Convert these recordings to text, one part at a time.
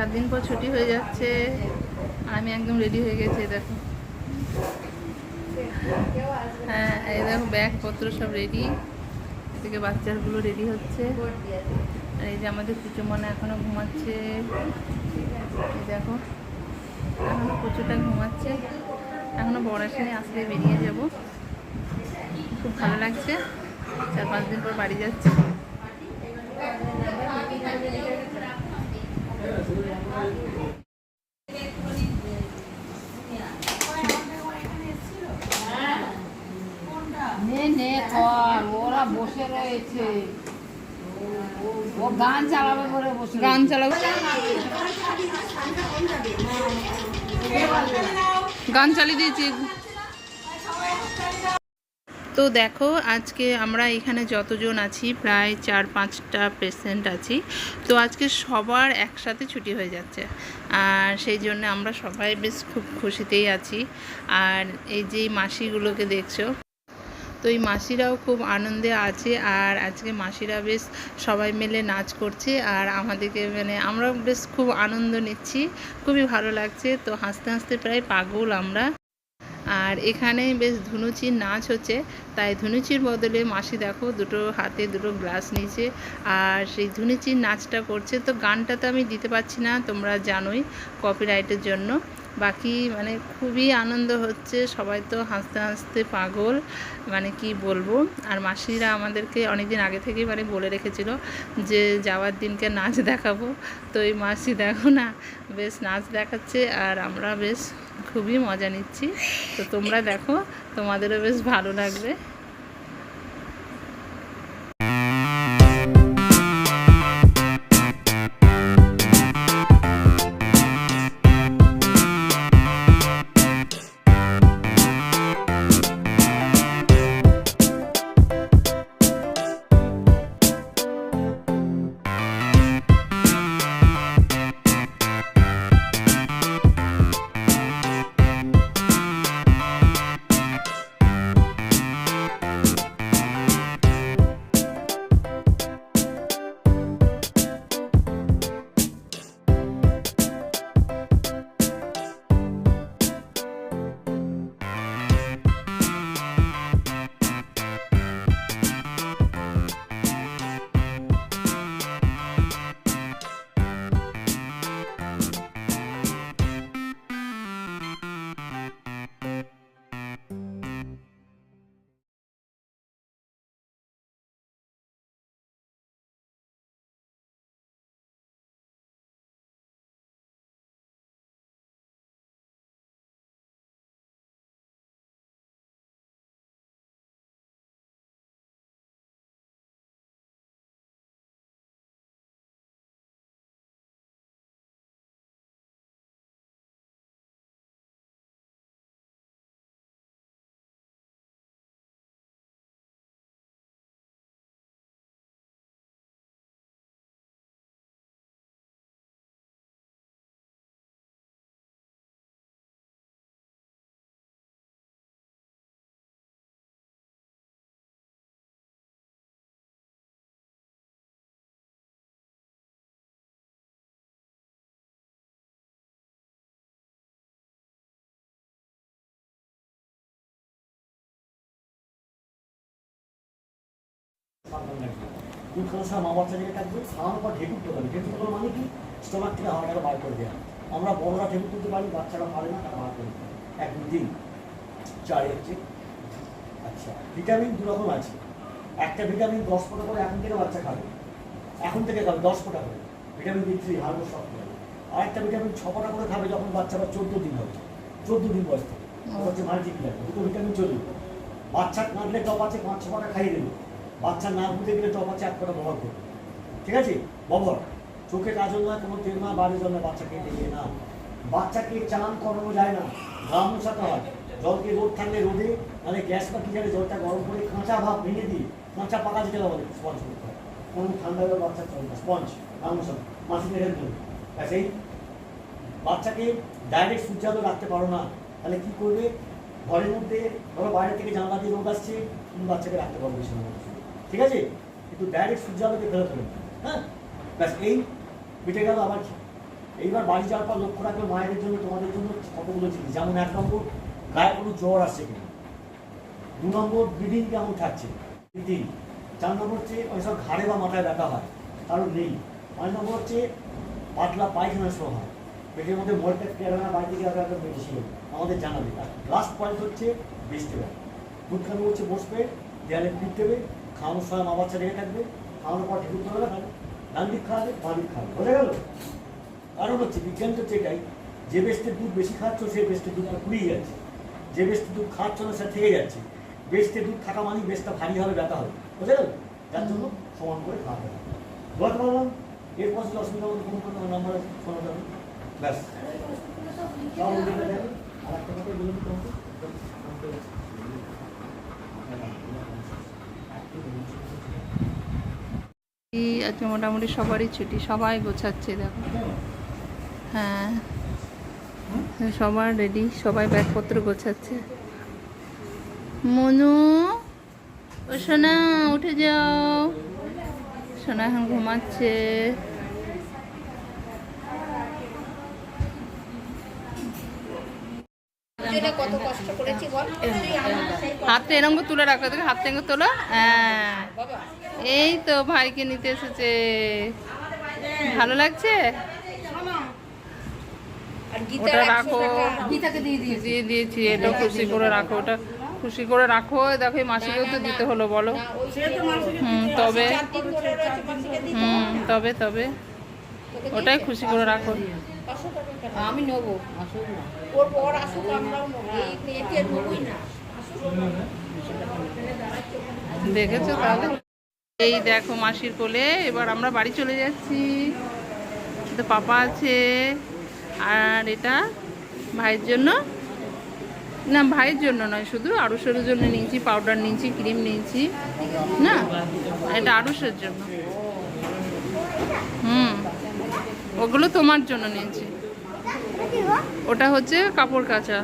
চার দিন পর ছুটি হয়ে যাচ্ছে। আমি একদম রেডি হয়ে গেছি দেখো। হ্যাঁ এই দেখো ব্যাগপত্র সব রেডি এদিকে বাচ্চাগুলো রেডি হচ্ছে। আর এই যে আমাদের পুজো মনে এখনও ঘুমাচ্ছে। এই দেখো, এখনও প্রচুরটা ঘুমাচ্ছে। এখনও বড় আসেনি আসলে বেরিয়ে যাব। খুব ভালো লাগছে। চার পাঁচ দিন পর বাড়ি যাচ্ছি। ওরা বসে রয়েছে। ও গান গান চালাবো। গান চালিয়ে দিয়েছি। তো দেখো, আজকে আমরা এখানে যতজন আছি, প্রায় চার পাঁচটা পেশেন্ট আছি। তো আজকে সবার একসাথে ছুটি হয়ে যাচ্ছে। আর সেই জন্য আমরা সবাই বেশ খুব খুশিতেই আছি। আর এই যে মাসিগুলোকে দেখছ, তো এই মাসিরাও খুব আনন্দে আছে। আর আজকে মাসিরা বেশ সবাই মিলে নাচ করছে। আর আমাদেরকে মানে আমরা বেশ খুব আনন্দ নিচ্ছি। খুবই ভালো লাগছে। তো হাসতে হাসতে প্রায় পাগল আমরা। আর এখানে বেশ ধুনুচির নাচ হচ্ছে। তাই ধুনুচির বদলে মাসি দেখো দুটো হাতে দুটো গ্লাস নিয়েছে। আর সেই ধুনুচির নাচটা করছে। তো গানটা তো আমি দিতে পারছি না, তোমরা জানোই কপিরাইটের জন্য। বাকি মানে খুবই আনন্দ হচ্ছে। সবাই তো হাসতে হাসতে পাগল মানে কি বলব? আর মাসিরা আমাদেরকে অনেকদিন আগে থেকেই মানে বলে রেখেছিল যে যাওয়ার দিনকে নাচ দেখাবো। তো এই মাসি দেখো না, বেশ নাচ দেখাচ্ছে আর আমরা বেশ খুবই মজা নিচ্ছি। তো তোমরা দেখো, তোমাদেরও বেশ ভালো লাগবে। দুধ খাওয়ার সময় মা বাচ্চাদেরকে থাকবে খাওয়ানোর পর ঢেকুর হবে ঢেকুর তোলা মানে কি? স্টোমাক থেকে হাওয়াটাকে বার করে দেওয়া আমরা বড়রা ঢেকুর তুলতে পারি বাচ্চারা পারে না তারা বার করে এক দুই তিন চার হচ্ছে আচ্ছা ভিটামিন দু রকম আছে। একটা ভিটামিন দশ ফোঁটা করে এখন থেকে বাচ্চা খাবে। এখন থেকে খাবে দশ ফোঁটা করে। ভিটামিন বি থ্রি হার্বো সব খাবে। আর একটা ভিটামিন ছ ফোঁটা করে খাবে যখন বাচ্চারা চোদ্দ দিন হবে। চোদ্দ দিন বয়স থেকে। হচ্ছে মাল্টিপ্লাই দুটো ভিটামিন চলবে। বাচ্চা কাঁদলে টপ আছে পাঁচ ছ ফোঁটা খাইয়ে দেবে। বাচ্চা না বুঝতে গেলে টপ এক ফোঁটা ব্যবহার করবে ঠিক আছে? ববর, চোখে কাজল নয়, কোনো তেল না বাড়ির জন্য বাচ্চাকে দিয়ে না বাচ্চাকে চান করানো যায় না, ঘাম মোছাতে হয়। জলকে রোদ থাকলে রোদে? নাহলে গ্যাস বা কি জলটা গরম করে কাঁচা ভাব ভেঙে দিয়ে কাঁচা পাকা যেটা বলে স্পঞ্জ করতে হয় কোনো ঠান্ডা হলে বাচ্চা চলে না স্পঞ্জ ঘাম মোছানো। মাসিকে হেল্প করবে এই। বাচ্চাকে ডাইরেক্ট সূর্যালো রাখতে পারো না। তাহলে কি করবে? ঘরের মধ্যে ধরো বাইরে থেকে জানলা দিয়ে রোদ আসছে, তুমি বাচ্চাকে রাখতে পারবে মধ্যে ঠিক আছে? কিন্তু ডাইরেক্ট সূর্যালোকে ফেরত হবে। হ্যাঁ? ব্যাস, এই মিটে গেল আবার? এইবার বাড়ি যাওয়ার পর লক্ষ্য রাখবে মায়েদের জন্য, তোমাদের জন্য কতগুলো জিনিস। যেমন এক নম্বর, গায়ে কোনো জ্বর আসছে কিনা। দু নম্বর, ব্লিডিং কেমন থাকছে? তিন চার নম্বর হচ্ছে ওই সব ঘাড়ে বা মাথায় ব্যথা হয়, কারণ নেই। পাঁচ নম্বর হচ্ছে, পাতলা পায়খানা শো হয় পেটের মধ্যে মলটা কেড়ে না বাড়ি থেকে আগে মেডিসিন আমাদের জানাবে আর লাস্ট পয়েন্ট হচ্ছে বেসতে হবে দুধ হচ্ছে বসবে, দেয়ালে পিট দেবে খাওয়ানোর সময় মা বাচ্চা রেখে থাকবে, খাওয়ানোর পর ঢেকুর ধরে খাবে ডান দিক খাওয়াবে বাঁ দিক খাবে বোঝা গেল? কারণ হচ্ছে বিজ্ঞান তো এটাই যে বেস্টের দুধ বেশি খাচ্ছ, সেই বেস্টের দুধটা পুড়িয়ে যাচ্ছে। যে বেস্টের দুধ খাচ্ছ না, সেটা থেকে যাচ্ছে। বেস্টের দুধ থাকা মানেই বেস্টটা ভারী হবে, ব্যথা হবে। বুঝে গেল? যার জন্য সমান করে খাওয়াতে হবে। বলতে পারলাম এরপর যদি অসুবিধা হলে কোনো কোনো নাম্বার আছে শোনা যাবে ব্যাস। আর একটা কথা বলুন হবে। এই আজকে মোটামুটি সবারই ছুটি, সবাই গোছাচ্ছে, দেখো। হ্যাঁ সবার রেডি সবাই ব্যাগপত্র গোছাচ্ছে। মনু, ও সোনা, উঠে যাও। সোনা এখন ঘুমাচ্ছে এটা কত কষ্ট করেছি বল তুই আমার হাতটা এরকম করে তুলে রাখো, দেখো, হাতটা এরকম তোলো। হ্যাঁ। এই তো ভাইকে নিতে এসেছে। ভালো লাগছে? রাখো। দিয়ে দিয়েছি দিয়ে দিয়েছি এটা খুশি করে রাখো, ওটা খুশি করে রাখো। দেখো মাসিকেও তো দিতে হলো, বলো। হুম, তবে। হুম, তবে তবে। ওটাই খুশি করে রাখো। দেখেছ তাহলে? এই দেখো মাসির কোলে, এবার আমরা বাড়ি চলে যাচ্ছি। তো পাপা আছে, আর এটা ভাইয়ের জন্য? না, ভাইয়ের জন্য নয়, শুধু আড়ুসের জন্য নিয়েছি পাউডার নিয়েছি ক্রিম নিয়েছি, না? এটা আড়ুসের জন্য হুম ওগুলো তোমার জন্য নিয়েছি। ওটা হচ্ছে কাপড় কাচা।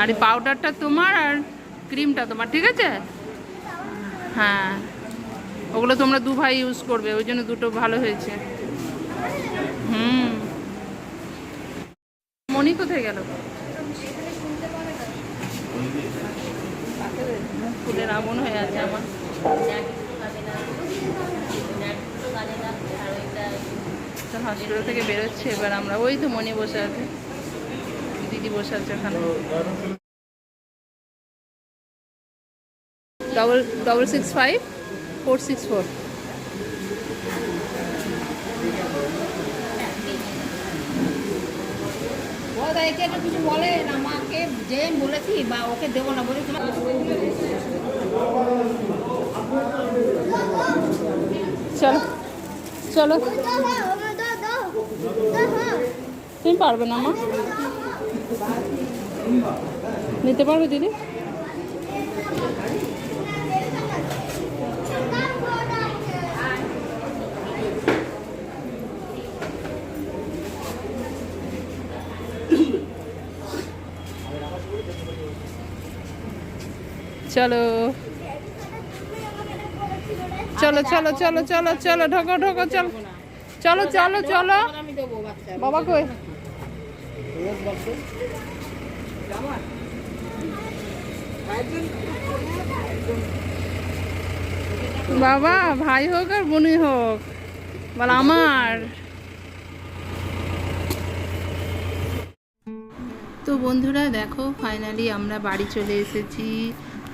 আর পাউডারটা তোমার আর ক্রিমটা তোমার, ঠিক আছে? হ্যাঁ। ওগুলো তোমরা দু ভাই ইউজ করবে, ওই জন্য দুটো ভালো হয়েছে। হুম। মনি কোথায় গেল? ফুলের আগুন হয়ে আছে আমার। হসপিটাল থেকে বেরোচ্ছে এবার আমরা ওই তো মনি বসে আছে। দিদি বসে আছে ওখানে double double six five four six four কিছু বলে না মাকে যে বলেছি বা ওকে দেবো না বলে তোমার চলো। চলো। তুমি পারবে না মা। নিতে পারবে দিদি? চলো। চলো চলো চলো চলো চলো, ঢোকো ঢোকো, চলো। চলো চলো চলো। বাবা কই? বাবা, ভাই হোক আর বোনই হোক, বল আমার। তো বন্ধুরা, দেখো ফাইনালি আমরা বাড়ি চলে এসেছি।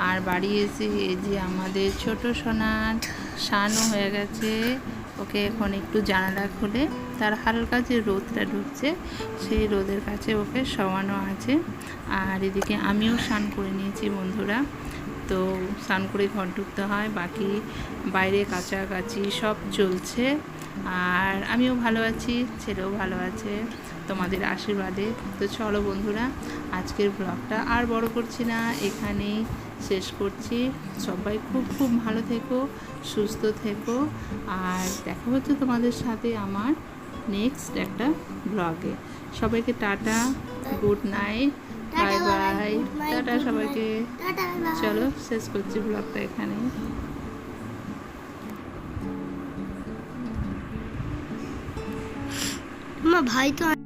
আর বাড়ি এসে এই যে আমাদের ছোট সোনার শানও হয়ে গেছে। ওকে এখন একটু জানালা খুলে তার হালকা যে রোদটা ঢুকছে, সেই রোদের কাছে ওকে শোয়ানো আছে। আর এদিকে আমিও স্নান করে নিয়েছি বন্ধুরা। তো স্নান করে ঘর ঢুকতে হয়, বাকি বাইরে কাছাকাছি সব চলছে। আর আমিও ভালো আছি ছেলেও ভালো আছে তোমাদের আশীর্বাদে। তো চলো বন্ধুরা আজকের ব্লগটা আর বড় করছি না এখানেই শেষ করছি। সবাই খুব খুব ভালো থেকো সুস্থ থেকো আর দেখা হচ্ছে তোমাদের সাথে আমার নেক্সট একটা ব্লগে। সবাইকে tata good night bye bye tata সবাইকে। চলো শেষ করছি ব্লগটা এখানে আমার ভাই তো